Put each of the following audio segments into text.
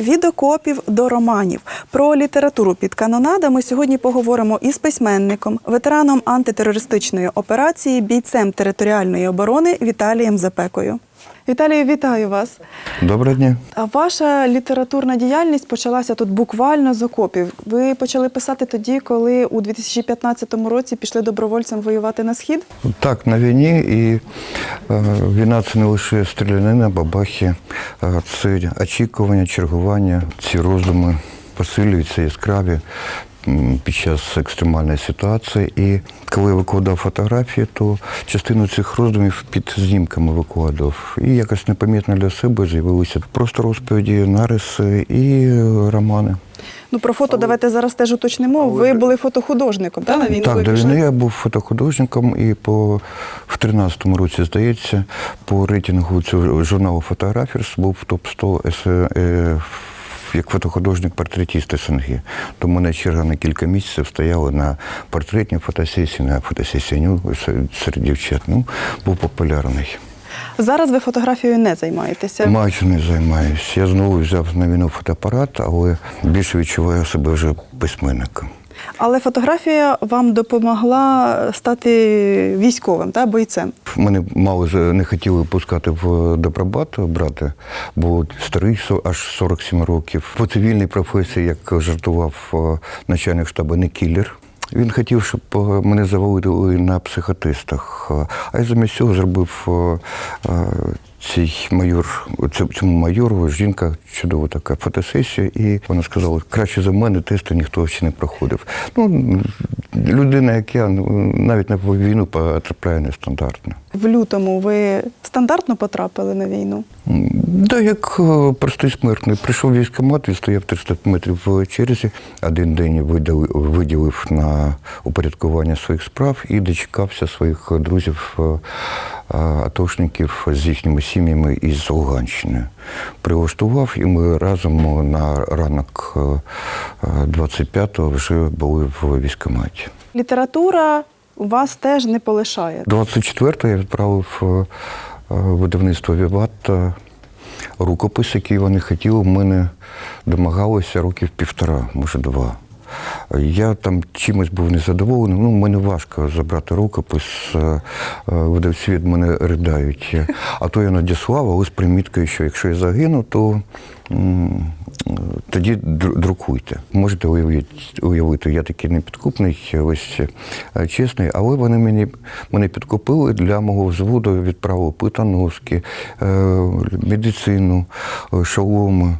Від окопів до романів про літературу під канонадами сьогодні поговоримо із письменником, ветераном антитерористичної операції, бійцем територіальної оборони Віталієм Запекою. Віталію, вітаю вас. Доброго дня. А ваша літературна діяльність почалася тут буквально з окопів. Ви почали писати тоді, коли у 2015 році пішли добровольцем воювати на схід. Так, на війні і е, війна це не лише стрілянина, бабахи, е, це очікування, чергування, ці роздуми посилюються яскраві під час екстремальної ситуації. І коли я викладав фотографії, то частину цих роздумів під знімками викладав. І якось непомітно для себе з'явилися просто розповіді, нариси і романи. Ну про фото давайте зараз теж уточнимо. Ви були фотохудожником, та на війну Так, до війни я був фотохудожником і по в 13-му році, здається, по рейтингу цього журналу Фотографірс був в топ-100 ес- е, як фотохудожник портретіст СНГ. То в мене черга на кілька місяців стояли на портретній фотосесії, на фотосесії ну, серед дівчат. Ну, був популярний. Зараз ви фотографією не займаєтеся. Майже не займаюся. Я знову взяв на війну фотоапарат, але більше відчуваю себе вже письменником. Але фотографія вам допомогла стати військовим та бойцем. Мене мало не хотіли пускати в добробат брати, бо старий аж 47 років. По цивільній професії, як жартував е, начальник штабу, не кілер. Він хотів, щоб е, мене завалили на психотестах. Е, А я замість цього зробив цей майор, цьому майору, жінка чудова така фотосесія, і вона сказала, краще за мене тести ніхто ще не проходив. Ну, людина, як я, ну, навіть на війну потрапляє нестандартно. В лютому ви стандартно потрапили на війну. Да, як е, простий смертний. Прийшов військкомат, відстояв 300 метрів в черзі. Один день виділив на упорядкування своїх справ і дочекався своїх друзів, е, атошників з їхніми сім'ями із Луганщини. Прилаштував, і ми разом на ранок е, е, 25-го вже були в військкоматі. Література у вас теж не полишає. 24-го я відправив е, е, видавництво Віват е, рукопис, який вони хотіли. В мене домагалося років півтора, може два. Я там чимось був незадоволений. Ну, мені важко забрати рукопис. е, е, Видавці від мене ридають. А то я надіслав, але з приміткою, що якщо я загину, то тоді друкуйте. Можете уявити, я такий непідкупний, ось е, чесний, але вони мені мене підкупили для мого взводу, відправили питаноски, е, медицину, шоломи.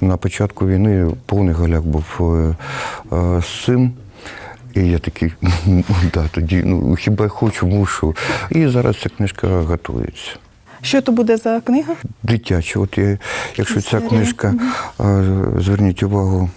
На початку війни повний голяк був е, е, з цим. І я такий, да, тоді, ну хіба я хочу, мушу. І зараз ця книжка готується. Що то буде за книга? Дитяча. От я, якщо ця книжка, е, зверніть увагу.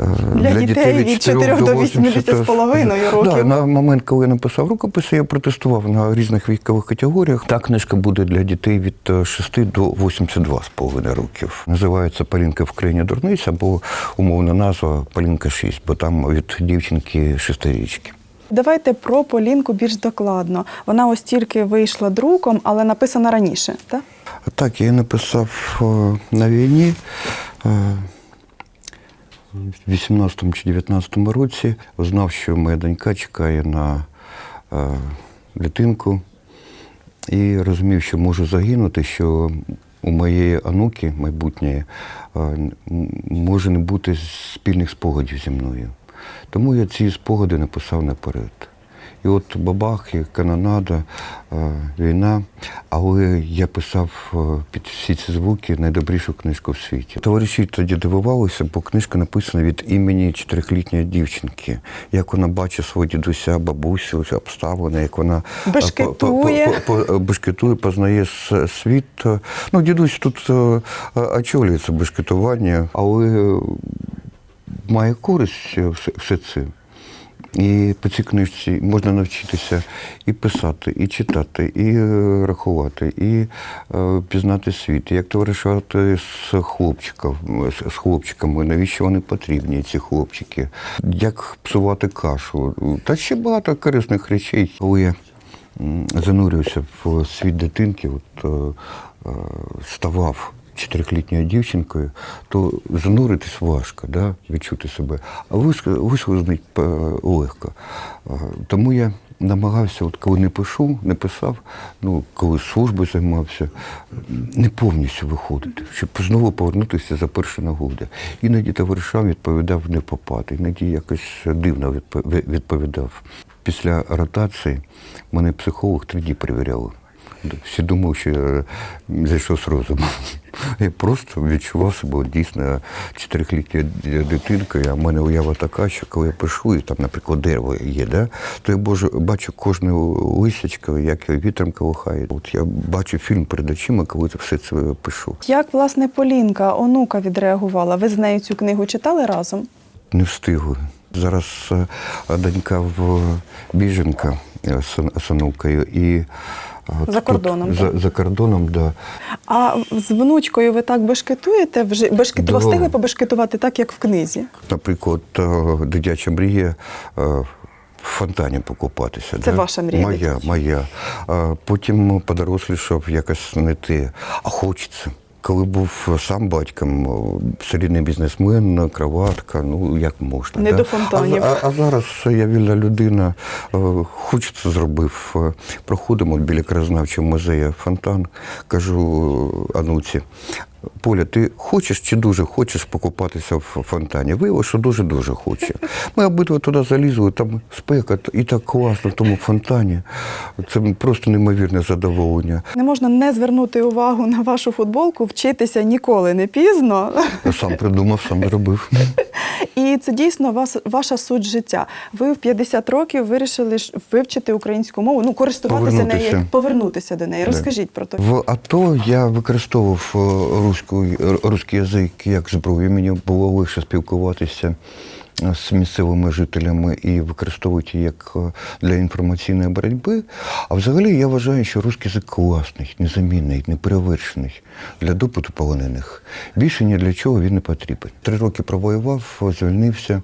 Е, Для дітей від 4 до 80 з половиною років. Да, на момент, коли я написав рукописи, я протестував на різних вікових категоріях. Та книжка буде для дітей від е, 6 до 82 з половиною років. Називається Полінка в країні дурниць або умовна назва Полінка 6, бо там від дівчинки шестирічки. Давайте про Полінку більш докладно. Вона ось тільки вийшла друком, але написана раніше, так? Так, я її написав е, на війні е, в 18 чи 19 році. Знав, що моя донька чекає на е, дитинку і розумів, що можу загинути, що у моєї онуки майбутньої е, може не бути спільних спогадів зі мною. Тому я ці спогади написав наперед. І от бабахи, канонада, е, війна. Але я писав е, під всі ці звуки найдобрішу книжку в світі. Товариші тоді дивувалися, бо книжка написана від імені чотирьохлітньої дівчинки. Як вона бачить свого дідуся, бабусю, обставини, як вона е, Бешкетує. бешкетує, познає світ. Ну, дідусь тут очолює це бешкетування, але має користь все, все це. І по цій книжці можна навчитися і писати, і читати, і е, рахувати, і е, пізнати світ, як товаришувати з хлопчиком, з, хлопчиками, навіщо вони потрібні, ці хлопчики, як псувати кашу. Та ще багато корисних речей. Коли я занурювався в світ дитинки, от, е, е, ставав чотирьохлітньою дівчинкою, то зануритись важко, да, відчути себе, а вис- вислизнуть е, легко. Е, Тому я намагався, от коли не пишу, не писав, ну, коли службою займався, не повністю виходити, щоб знову повернутися за перші нагоди. Іноді товаришам відповідав не попати, іноді якось дивно відповідав. Після ротації мене психолог три дні перевіряли. Всі думали, що я зайшов з розуму. Я просто відчував себе дійсно чотирихлітньою дитинкою, а в мене уява така, що коли я пишу, і там, наприклад, дерево є, да, то я божу, бачу кожне листячко, як вітром колихає. От я бачу фільм перед очима, коли це все це пишу. Як власне Полінка, онука, відреагувала? Ви з нею цю книгу читали разом? Не встигли. Зараз е, донька в біженка е, з онукою і За тут- кордоном, За, за кордоном, да. А з внучкою ви так бешкетуєте? Вже бешкету... Да. встигли побешкетувати так, як в книзі? Наприклад, е, дитяча мрія е, в фонтані покупатися. Це ваша мрія Моя, моя. А потім подорослішав якось не те. А хочеться. Коли був сам батьком, серійний солідний бізнесмен, кроватка, ну як можна. Не да? до фонтанів. А, а, а зараз я вільна людина, хоч хочеться зробив. Проходимо біля краєзнавчого музею фонтан, кажу Ануці. Поля, ти хочеш чи дуже хочеш покупатися в фонтані? Виявилося, що дуже-дуже хоче. Ми обидва туди залізли, там спека, і так класно в тому фонтані. Це просто неймовірне задоволення. Не можна не звернути увагу на вашу футболку, вчитися ніколи не пізно. Я сам придумав, сам робив. І це дійсно вас, ваша суть життя. Ви в 50 років вирішили вивчити українську мову, ну користуватися нею, Повернутися. до неї. Розкажіть про те. В АТО я використовував руську, руський язик як зброю. Мені було легше спілкуватися е, з місцевими жителями і використовувати як е, для інформаційної боротьби. А взагалі я вважаю, що русський язик класний, незамінний, неперевершений для допиту полонених. Більше ні для чого він не потрібен. Три роки провоював, звільнився,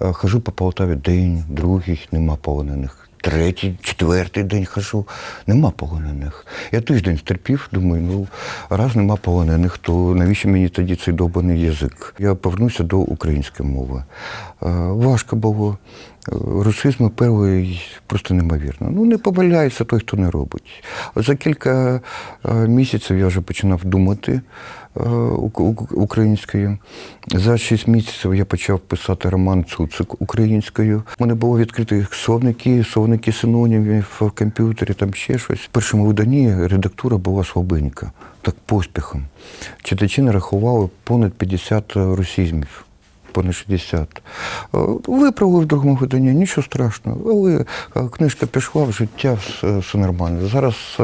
е, хожу по Полтаві день, другий, нема полонених. Третій, четвертий день хожу, нема полонених. Я тиждень стерпів, думаю, ну раз нема полонених, то навіщо мені тоді цей добаний язик? Я повернувся до української мови. Е, Важко було. Русизми перший просто неймовірно. Ну, не помиляється той, хто не робить. За кілька е, місяців я вже починав думати е, ук- ук- українською. За шість місяців я почав писати роман Цуцик українською. У мене було відкриті словники, словники синонімів в комп'ютері, там ще щось. В першому виданні редактура була слабенька, так поспіхом. Читачі нарахували понад 50 русізмів. Понад 60. Е, Виправили в другому виданні, нічого страшного. Але е, книжка пішла в життя, все, нормально. Зараз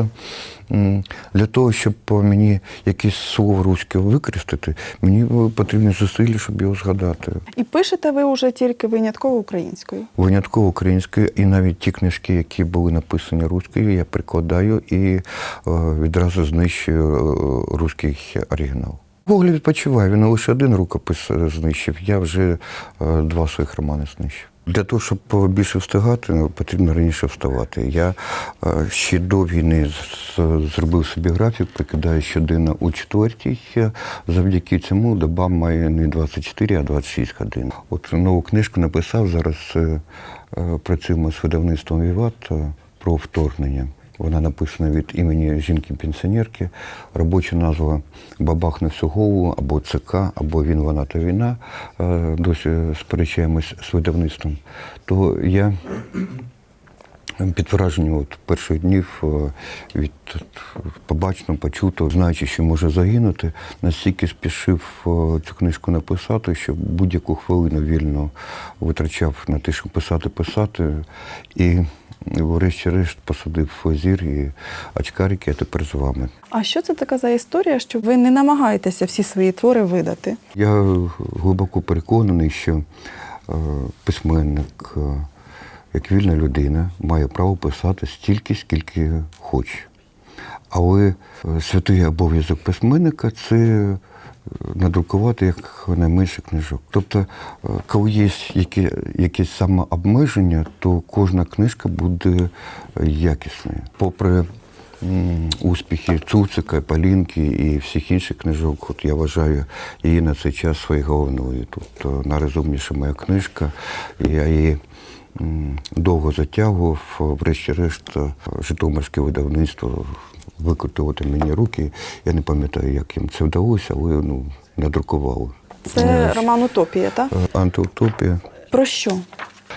е, для того, щоб мені якесь слово руське використати, мені потрібні зусилля, щоб його згадати. І пишете ви вже тільки винятково українською. Винятково українською, і навіть ті книжки, які були написані руською, я прикладаю і відразу знищую руський оригінал. Гоголь відпочиває, він лише один рукопис е, знищив, я вже е, два своїх романи знищив. Для того, щоб більше встигати, ну, потрібно раніше вставати. Я е, ще до війни зробив собі графік, прикидаю щоденно у четвертій. Завдяки цьому доба має не 24, а 26 годин. От нову книжку написав, зараз працюємо з видавництвом Віват про вторгнення. Вона написана від імені жінки-пенсіонерки. Робоча назва Бабах на всю голову або ЦК, або Він, вона та війна. Е, Досі сперечаємось з видавництвом. То я під враженням от перших днів е, від побаченого, почутого, знаючи, що може загинути, настільки спішив е, цю книжку написати, що будь-яку хвилину вільно витрачав на те, щоб писати, писати. І врешті-решт посадив зір і очкарики, а тепер з вами. А що це така за історія, що ви не намагаєтеся всі свої твори видати? Я глибоко переконаний, що е, письменник, е, як вільна людина, має право писати стільки, скільки хоче. Але е, святий обов'язок письменника це надрукувати як найменше книжок. Тобто, е, коли є які, якісь самообмеження, то кожна книжка буде е, якісною. Попри успіхи Цуцика, Полінки і всіх інших книжок. От я вважаю її на цей час своєю головною. Тобто найрозумніша моя книжка. Я її довго затягував. Врешті-решт, е, Житомирське видавництво викрутувати мені руки. Я не пам'ятаю, як їм це вдалося, але ну, надрукували. Це роман Утопія, так? Е, Антиутопія. Про що?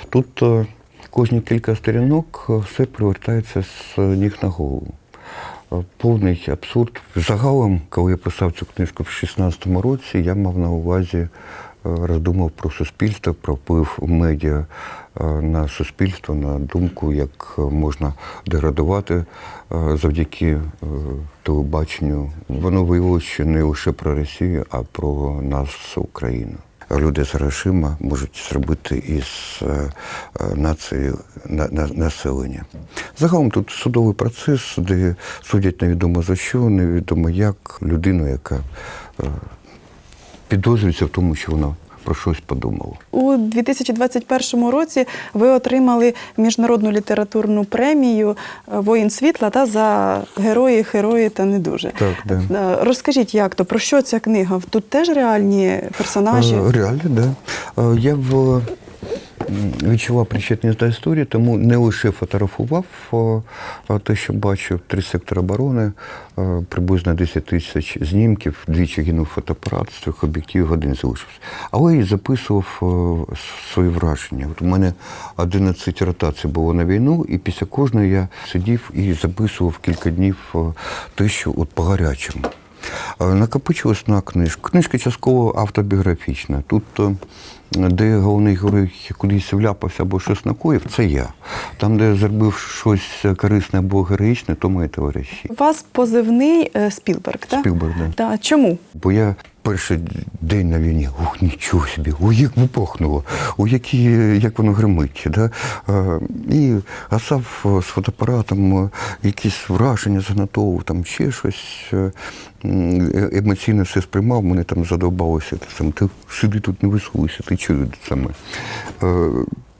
Тут е, кожні кілька сторінок е, все привертається з ніг на голову. Е, Повний абсурд. Загалом, коли я писав цю книжку в 16-му році, я мав на увазі е, роздумав про суспільство, про вплив медіа е, на суспільство, на думку, як можна деградувати завдяки телебаченню. Воно виявилося, що не лише про Росію, а про нас, Україну. Люди з грошима можуть зробити із нацією на, на, населення. Загалом тут судовий процес, де судять невідомо за що, невідомо як людину, яка е, підозрюється в тому, що вона про щось подумала. У 2021 році ви отримали міжнародну літературну премію е, Воїн світла та за герої, герої та не дуже. Так, да. Е, Розкажіть, як то про що ця книга? Тут теж реальні персонажі. Реально, так. Да. Я в, відчував причетність до історії, тому не лише фотографував е, те, що бачив, три сектори оборони, е, приблизно 10 тисяч знімків, двічі гинув фотоапарат, з трьох об'єктивів один залишився. Але і записував е, свої враження. От у мене 11 ротацій було на війну, і після кожної я сидів і записував кілька днів те, що от по гарячому. Накопичилась на книжку. Книжка частково автобіографічна. Тут, де головний герой кудись вляпався або щось накоїв, це я. Там, де зробив щось корисне або героїчне, то мої товариші. У вас позивний е, Спілберг, так? Спілберг, да. Да. Чому? Бо я перший день на війні, ух, нічого собі, ой, як випахнуло, ой, які, як воно гримить. Да? І гасав е, з фотоапаратом е, якісь враження, занотовував, там ще щось. е, Емоційно все сприймав, мене там задовбалося. Ти, сам, ти сиди тут не висуйся, ти чого саме.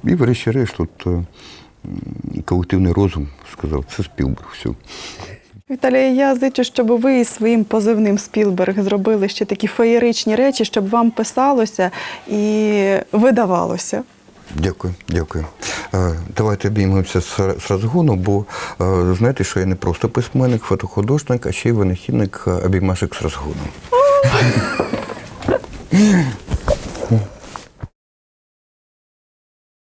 І врешті-решт, тут колективний розум сказав, це Спілберг, все. Віталія, я зичу, щоб ви із своїм позивним Спілберг зробили ще такі феєричні речі, щоб вам писалося і видавалося. Дякую, дякую. Е, Давайте обіймемося з розгону, бо е, знаєте, що я не просто письменник, фотохудожник, а ще й винахідник е, обіймашек з розгону.